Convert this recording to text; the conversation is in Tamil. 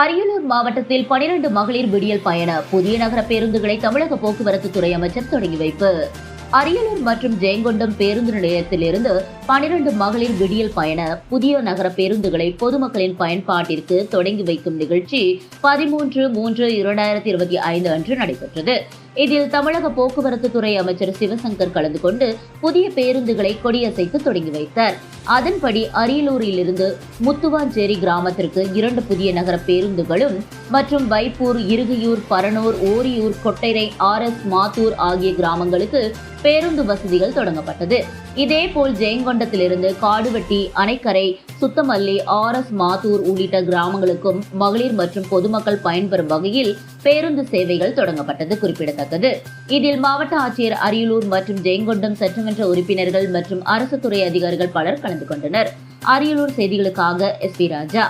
அரியலூர் மாவட்டத்தில் பனிரெண்டு மகளிர் விடியல் பயண புதிய நகர பேருந்துகளை தமிழக போக்குவரத்து துறை அமைச்சர் தொடங்கி வைப்பு. அரியலூர் மற்றும் ஜெயங்கொண்டம் பேருந்து நிலையத்திலிருந்து பனிரெண்டு மகளிர் விடியல் பயண புதிய நகர பேருந்துகளை பொதுமக்களின் பயன்பாட்டிற்கு தொடங்கி வைக்கும் நிகழ்ச்சி பதிமூன்று மூன்று இரண்டாயிரத்தி இருபத்தி ஐந்து அன்று நடைபெற்றது. இதில் தமிழக போக்குவரத்து துறை அமைச்சர் சிவசங்கர் கலந்து கொண்டு புதிய பேருந்துகளை கொடியசைத்து தொடங்கி வைத்தார். அதன்படி அரியலூரிலிருந்து முத்துவாஞ்சேரி கிராமத்திற்கு இரண்டு புதிய நகர பேருந்துகளும் மற்றும் வைப்பூர் இருகையூர் பரனூர் ஓரியூர் கொட்டைரை ஆர் எஸ் மாத்தூர் ஆகிய கிராமங்களுக்கு பேருந்து வசதிகள் தொடங்கப்பட்டது. இதேபோல் ஜெயங்கொண்டத்திலிருந்து காடுவெட்டி அணைக்கரை சுத்தமல்லி ஆர் எஸ் மாத்தூர் உள்ளிட்ட கிராமங்களுக்கும் மகளிர் மற்றும் பொதுமக்கள் பயன்பெறும் வகையில் பேருந்து சேவைகள் தொடங்கப்பட்டது குறிப்பிடத்தக்கது. இதில் மாவட்ட ஆட்சியர் அரியலூர் மற்றும் ஜெயங்கொண்டம் சட்டமன்ற உறுப்பினர்கள் மற்றும் அரசு துறை அதிகாரிகள் பலர் கலந்து கொண்டனர். அரியலூர் செய்திகளுக்காக எஸ் பி ராஜா.